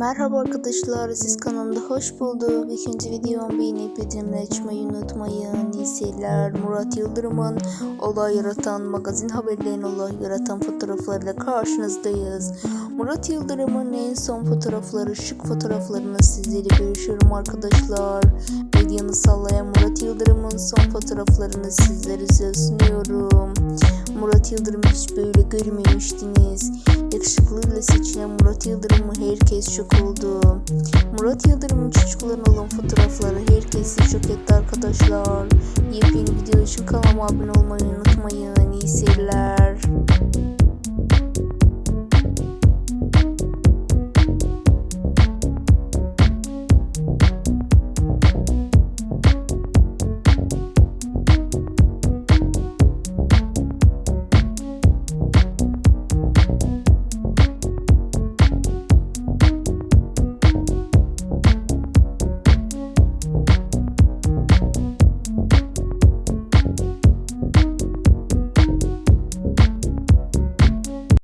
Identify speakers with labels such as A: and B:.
A: Merhaba arkadaşlar, siz kanalımda hoş bulduk. İkinci videomu beğenip bildirimleri açmayı unutmayın. İyi. Murat Yıldırım'ın olay yaratan, magazin haberlerinin olay yaratan fotoğraflarıyla karşınızdayız. Murat Yıldırım'ın en son fotoğrafları, şık fotoğraflarını sizlere görüşüyorum arkadaşlar. Medyanı sallayan Murat Yıldırım'ın son fotoğraflarını sizlere sunuyorum. Murat Yıldırım'ı hiç böyle görmemiştiniz. Yakışıklılığıyla seçilen Murat Yıldırım'ı herkes şok oldu. Murat Yıldırım'ın çocuklarına olan fotoğrafları herkesi şok etti arkadaşlar. Yepyeni video için kanalıma abone olmayı unutmayın. İyi seyirler.